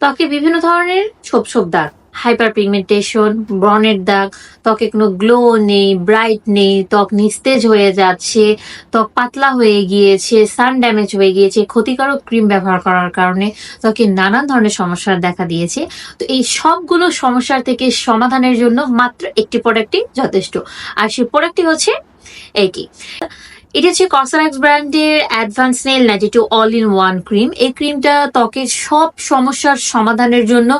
ত্বকে বিভিন্ন ধরনের ছোপ ছোপ দাগ হাইপার পিগমেন্টেশন ব্রনের দাগ, ত্বকে কোনো গ্লো নেই ব্রাইট নেই, ত্বক নিস্তেজ হয়ে যাচ্ছে, ত্বক পাতলা হয়ে গিয়েছে সান ড্যামেজ হয়ে গিয়েছে, ক্ষতিকারক ক্রিম ব্যবহার করার কারণে ত্বকে নানান ধরনের সমস্যার দেখা দিয়েছে। তো এই সবগুলো সমস্যার থেকে সমাধানের জন্য মাত্র একটি প্রোডাক্টই যথেষ্ট। আর সেই প্রোডাক্টটি হচ্ছে এইটি এটি হচ্ছে কসমেক্স ব্র্যান্ডের advance nail ninety two all in one cream এই ক্রিমটা ত্বকের সব সমস্যার সমাধানের জন্য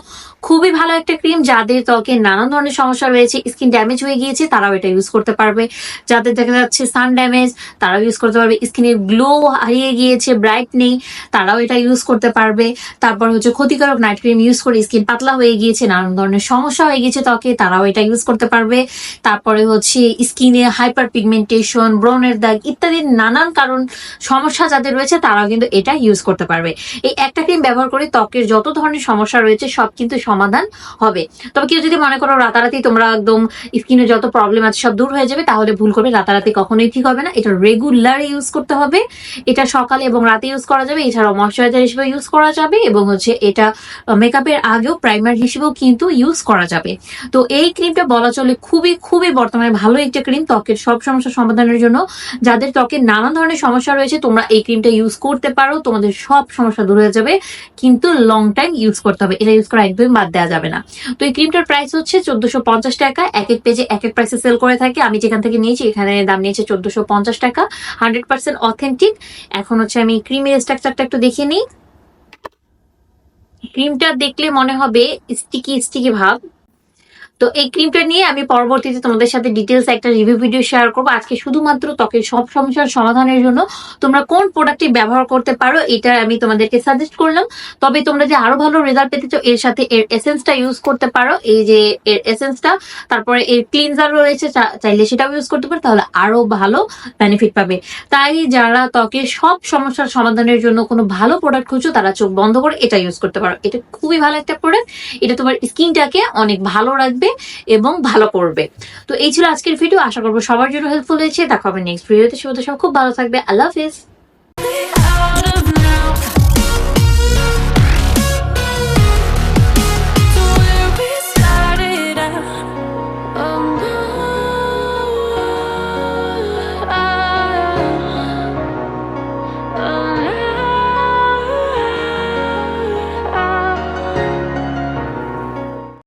খুবই ভালো একটা ক্রিম যাদের ত্বকে নানান ধরনের সমস্যা রয়েছে স্কিন ড্যামেজ হয়ে গিয়েছে, তারাও এটা ইউজ করতে পারবে। যাদের দেখা যাচ্ছে সান ড্যামেজ তারাও ইউজ করতে পারবে। স্কিনের গ্লো হারিয়ে গিয়েছে ব্রাইট নেই, তারাও এটা ইউজ করতে পারবে। তারপর হচ্ছে ক্ষতিকারক নাইট ক্রিম ইউজ করে স্কিন পাতলা হয়ে গিয়েছে, নানান ধরনের সমস্যা হয়ে গিয়েছে ত্বকে, তারাও এটা ইউজ করতে পারবে। তারপরে হচ্ছে স্কিনে হাইপার পিগমেন্টেশন ব্রনের দাগ ইত্যাদি নানান কারণ সমস্যা যাদের রয়েছে, তারাও কিন্তু এটা ইউজ করতে পারবে। এই একটা ক্রিম ব্যবহার করে ত্বকের যত ধরনের সমস্যা রয়েছে, সব কিন্তু সমাধান হবে। তবে কেউ যদি মনে করো রাতারাতি তোমরা একদম স্কিনে যত প্রবলেম আছে, সব দূর হয়ে যাবে, তাহলে ভুল করবে। রাতারাতি কখনোই ঠিক হবে না। এটা রেগুলার ইউজ করতে হবে। এটা সকালে এবং রাতে ইউজ করা যাবে। এছাড়াও ময়শ্চারাইজার হিসেবে ইউজ করা যাবে এবং হচ্ছে এটা মেকআপের আগেও প্রাইমার হিসেবেও কিন্তু ইউজ করা যাবে। তো এই ক্রিমটা বলা চলে খুবই খুবই বর্তমানে ভালো একটা ক্রিম ত্বকের সব সমস্যা সমাধানের জন্য যাদের ত্বকের নানা ধরনের সমস্যা রয়েছে, তোমরা এই ক্রিমটা ইউজ করতে পারো, তোমাদের সব সমস্যা দূর হয়ে যাবে, কিন্তু লং টাইম ইউজ করতে হবে, এটা ইউজ করা একদমই বাদ দেওয়া যাবে না। তো এই ক্রিমটার প্রাইস হচ্ছে চোদ্দশো পঞ্চাশ টাকা এক এক পেজে এক এক প্রাইসে সেল করে থাকে, আমি যেখান থেকে নিয়েছি এখানে দাম নিয়েছে চোদ্দশো পঞ্চাশ টাকা হান্ড্রেড পার্সেন্ট অথেন্টিক এখন হচ্ছে আমি ক্রিমের স্ট্রাকচারটা একটু দেখে নিই। ক্রিমটা দেখলে মনে হবে স্টিকি স্টিকি ভাব। তো এই ক্রিমটা নিয়ে আমি পরবর্তীতে তোমাদের সাথে ডিটেলস একটা রিভিউ ভিডিও শেয়ার করব। আজকে শুধুমাত্র ত্বকের সব সমস্যার সমাধানের জন্য তোমরা কোন প্রোডাক্টটি ব্যবহার করতে পারো, এটা আমি তোমাদেরকে সাজেস্ট করলাম। তবে তোমরা যে আরও ভালো রেজাল্ট পেতে চাও, এর সাথে এর এসেন্সটা ইউজ করতে পারো। এই যে এর এসেন্সটা তারপরে এর ক্লিনজার রয়েছে চাইলে সেটাও ইউজ করতে পারো, তাহলে আরও ভালো বেনিফিট পাবে। তাই যারা ত্বকের সব সমস্যার সমাধানের জন্য কোনো ভালো প্রোডাক্ট খুঁজছো, তারা চোখ বন্ধ করে এটা ইউজ করতে পারো। এটা খুবই ভালো একটা প্রোডাক্ট এটা তোমার স্কিনটাকে অনেক ভালো রাখবে। এবং ভালো করবে। তো এই ছিল আজকের ভিডিও আশা করব সবার জন্য হেল্পফুল হয়েছে। দেখা হবে নেক্সট ভিডিওতে সব খুব ভালো থাকবে। আল্লাহ হাফিজ।